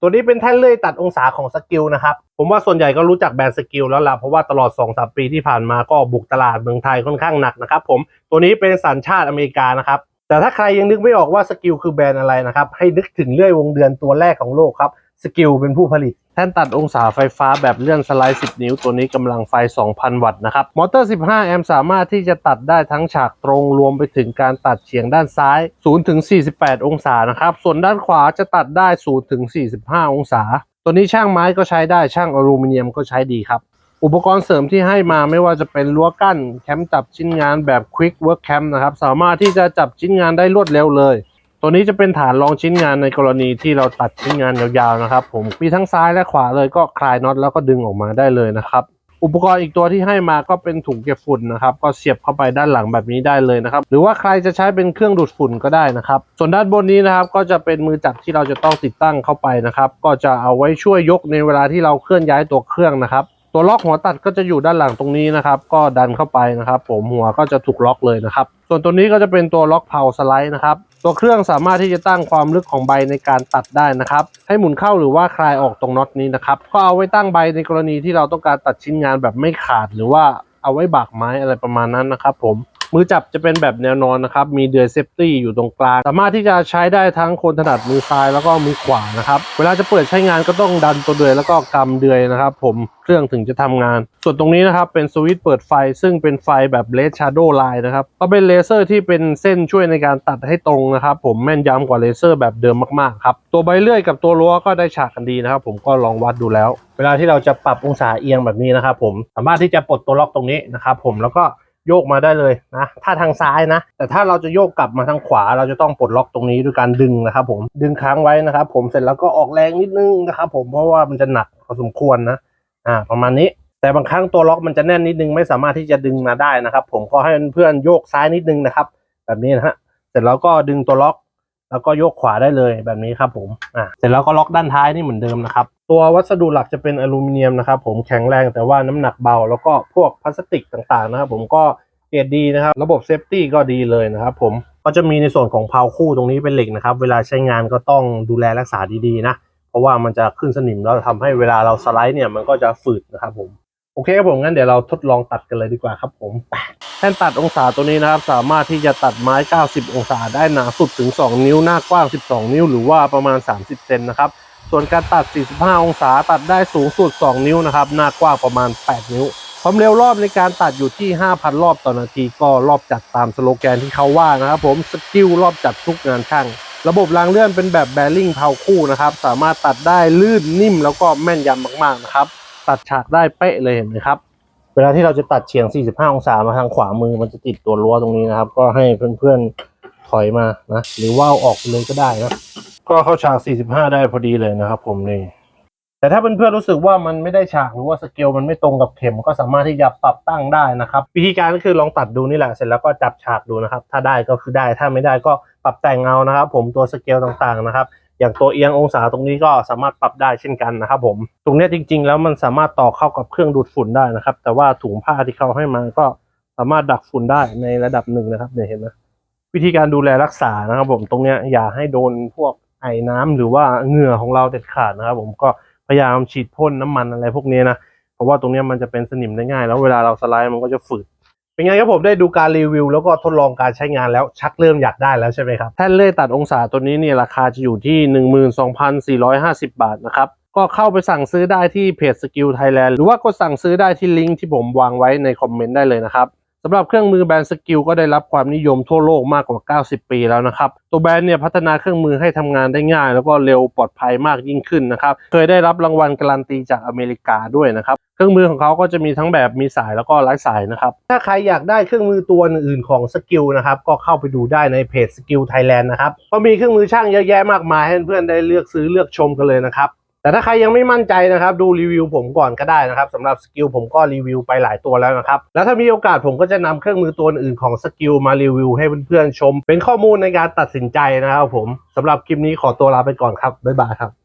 ตัวนี้เป็นแท่นเลื่อยตัดองศาของสกิลนะครับ ผมว่าส่วนใหญ่ก็รู้จักแบรนด์สกิลแล้วล่ะ เพราะว่าตลอด2-3ปีที่ผ่านมาก็บุกตลาดเมืองไทยค่อนข้างหนักนะครับผม ตัวนี้เป็นสัญชาติอเมริกานะครับ แต่ถ้าใครยังนึกไม่ออกว่าสกิลคือแบรนด์อะไรนะครับ ให้นึกถึงเลื่อยวงเดือนตัวแรกของโลกครับ สกิลเป็นผู้ผลิต ท่นตัดองศาไฟฟ้าแบบเลื่อนสไลด์ 10 นิ้ว ตัวนี้กำลังไฟ 2,000 วัตต์นะครับ มอเตอร์ 15 แอมป์สามารถที่จะตัดได้ทั้งฉากตรงรวมไปถึงการตัดเฉียงด้านซ้าย 0 ถึง 48 องศานะครับ ส่วนด้านขวาจะตัดได้ 0 ถึง 45 องศา ตัวนี้ช่างไม้ก็ใช้ได้ช่างอลูมิเนียมก็ใช้ดีครับ อุปกรณ์เสริมที่ให้มาไม่ว่าจะเป็นรั้วกั้น แคมจับชิ้นงานแบบ Quick Work Cam นะครับ สามารถที่จะจับชิ้นงานได้รวดเร็วเลย ตัวนี้จะเป็นฐานรองชิ้นงานในกรณีที่เราตัดชิ้นงานยาวๆนะครับ ผมมีทั้งซ้ายและขวาเลยก็คลายน็อตแล้วก็ดึงออกมาได้เลยนะครับ อุปกรณ์อีกตัวที่ให้มาก็เป็นถุงเก็บฝุ่นนะครับ ก็เสียบเข้าไปด้านหลังแบบนี้ได้เลยนะครับ หรือว่าใครจะใช้เป็นเครื่องดูดฝุ่นก็ได้นะครับ ส่วนด้านบนนี้นะครับก็จะเป็นมือจับที่เราจะต้องติดตั้งเข้าไปนะครับ ก็จะเอาไว้ช่วยยกในเวลาที่เราเคลื่อนย้ายตัวเครื่องนะครับตัวล็อกหัวตัดก็จะอยู่ด้านหลังตรงนี้นะครับ ก็ดันเข้าไปนะครับ ผมหัวก็จะถูกล็อกเลยนะครับ ส่วนตัวนี้ก็จะเป็นตัวล็อกเพาสไลด์นะครับ ตัวเครื่องสามารถที่จะตั้งความลึกของใบในการตัดได้นะครับ ให้หมุนเข้าหรือว่าคลายออกตรงน็อตนี้นะครับ ก็เอาไว้ตั้งใบในกรณีที่เราต้องการตัดชิ้นงานแบบไม่ขาดหรือว่าเอาไว้บากไม้อะไรประมาณนั้นนะครับผม มือจับจะเป็นแบบแนวนอนนะครับ มีเดือยเซฟตี้อยู่ตรงกลาง สามารถที่จะใช้ได้ทั้งคนถนัดมือซ้ายแล้วก็มือขวานะครับ เวลาจะเปิดใช้งานก็ต้องดันตัวเดือยแล้วก็กำเดือยนะครับ ผมเครื่องถึงจะทำงาน ส่วนตรงนี้นะครับเป็นสวิตช์เปิดไฟซึ่งเป็นไฟแบบเลสชาร์โดไลน์นะครับ ก็เป็นเลเซอร์ที่เป็นเส้นช่วยในการตัดให้ตรงนะครับ ผมแม่นยำกว่าเลเซอร์แบบเดิมมากๆครับ ตัวใบเลื่อยกับตัวรั้วก็ได้ฉากกันดีนะครับ ผมก็ลองวัดดูแล้ว เวลาที่เราจะปรับองศาเอียงแบบนี้นะครับ ผมสามารถที่จะปลดตัวล็อกตรงนี้นะครับ ผมแล้วก็ โยกมาได้เลยนะ ถ้าทางซ้ายนะ แต่ถ้าเราจะโยกกลับมาทางขวา เราจะต้องปลดล็อกตรงนี้ด้วยการดึงนะครับ ผมดึงค้างไว้นะครับ ผมเสร็จแล้วก็ออกแรงนิดนึงนะครับผมเพราะว่ามันจะหนักพอสมควรนะอ่าประมาณนี้แต่บางครั้งตัวล็อกมันจะแน่นนิดนึงไม่สามารถที่จะดึงมาได้นะครับ ผมก็ให้เพื่อนโยกซ้ายนิดนึงนะครับ แบบนี้นะฮะเสร็จแล้วก็ดึงตัวล็อก แล้วก็ยกขวาได้เลยแบบนี้ครับผมอ่าเสร็จแล้วก็ล็อกด้านท้ายนี่เหมือนเดิมนะครับ ตัววัสดุหลักจะเป็นอลูมิเนียมนะครับผมแข็งแรงแต่ว่าน้ำหนักเบา แล้วก็พวกพลาสติกต่างๆนะครับผมก็เกรดดีนะครับ ระบบเซฟตี้ก็ดีเลยนะครับผมก็จะมีในส่วนของเพาคู่ตรงนี้เป็นเหล็กนะครับ เวลาใช้งานก็ต้องดูแลรักษาดีๆนะ เพราะว่ามันจะขึ้นสนิมแล้วทำให้เวลาเราสไลด์เนี่ยมันก็จะฝืดนะครับผม โอเคครับผมงั้นเดี๋ยวเราทดลองตัดกันเลยดีกว่าครับผมแท่นตัดองศาตัวนี้นะครับ สามารถที่จะตัดไม้ 90 องศาได้หนาสุดถึง 2 นิ้วหน้ากว้าง 12 นิ้ว หรือว่าประมาณ 30 เซนนะครับ ส่วนการตัด 45 องศาตัดได้สูงสุด 2 นิ้วนะครับ หน้ากว้างประมาณ 8 นิ้ว ความเร็วรอบในการตัดอยู่ที่ 5,000 รอบต่อนาที ก็รอบจัดตามสโลแกนที่เขาว่านะครับผมสกิลรอบจัดทุกงานช่างระบบรางเลื่อนเป็นแบบแบริ่งเพาคู่นะครับ สามารถตัดได้ลื่นนิ่มแล้วก็แม่นยำมากๆนะครับ ตัดฉากได้เป๊ะเลยเห็นไหมครับ เวลาที่เราจะตัดเฉียง 45 องศามาทางขวามือมันจะติดตัวรั้วตรงนี้นะครับ ก็ให้เพื่อนๆถอยมานะ หรือว่าเอออกเลยก็ได้นะ ก็เข้าฉาก 45 ได้พอดีเลยนะครับผมนี่แต่ถ้าเพื่อนๆรู้สึกว่ามันไม่ได้ฉากหรือว่าสเกลมันไม่ตรงกับเข็มก็สามารถที่จะปรับตั้งได้นะครับ วิธีการก็คือลองตัดดูนี่แหละเสร็จแล้วก็จับฉากดูนะครับ ถ้าได้ก็คือได้ถ้าไม่ได้ก็ปรับแต่งเอานะครับ ผมตัวสเกลต่างๆนะครับ อย่างตัวเอียงองศาตรงนี้ก็สามารถปรับได้เช่นกันนะครับผมตรงนี้จริง ๆ แล้วมันสามารถต่อเข้ากับเครื่องดูดฝุ่นได้นะครับ แต่ว่าถุงผ้าที่เขาให้มาก็สามารถดักฝุ่นได้ในระดับหนึ่งนะครับเนี่ยเห็นไหมวิธีการดูแลรักษานะครับผมตรงนี้อย่าให้โดนพวกไอ้น้ำหรือว่าเหงื่อของเราเด็ดขาดนะครับ ผมก็พยายามฉีดพ่นน้ำมันอะไรพวกนี้นะเพราะว่าตรงนี้มันจะเป็นสนิมได้ง่าย แล้วเวลาเราสไลด์มันก็จะฝืด เป็นไงครับผมได้ดูการรีวิวแล้วก็ทดลองการใช้งานแล้วชักเริ่มอยากได้แล้วใช่ไหมครับแท่นเลื่อยตัดองศาตัวนี้เนี่ยราคาจะอยู่ที่ 12,450 บาทนะครับก็เข้าไปสั่งซื้อได้ที่เพจสกิลไทยแลนด์หรือว่ากดสั่งซื้อได้ที่ลิงก์ที่ผมวางไว้ในคอมเมนต์ได้เลยนะครับำหรับเครื่องมือแบรนด์สกิลก็ได้รับความนิยมทั่วโลกมากกว่า 90 ปีแล้วนะครับ ตัวแบรนด์เนี่ยพัฒนาเครื่องมือให้ทำงานได้ง่าย แล้วก็เร็วปลอดภัยมากยิ่งขึ้นนะครับ เคยได้รับรางวัลการันตีจากอเมริกาด้วยนะครับ เครื่องมือของเขาก็จะมีทั้งแบบมีสายแล้วก็ไร้สายนะครับ ถ้าใครอยากได้เครื่องมือตัวอื่นของสกิลนะครับ ก็เข้าไปดูได้ในเพจสกิลไทยแลนด์นะครับก็มีเครื่องมือช่างเยอะแยะมากมายให้เพื่อนๆได้เลือกซื้อเลือกชมกันเลยนะครับ แต่ถ้าใครยังไม่มั่นใจนะครับ ดูรีวิวผมก่อนก็ได้นะครับสำหรับสกิลผมก็รีวิวไปหลายตัวแล้วนะครับ แล้วถ้ามีโอกาสผมก็จะนำเครื่องมือตัวอื่นของสกิลมารีวิวให้เพื่อนๆชม เป็นข้อมูลในการตัดสินใจนะครับผมสำหรับคลิปนี้ขอตัวลาไปก่อนครับบ๊ายบายครับ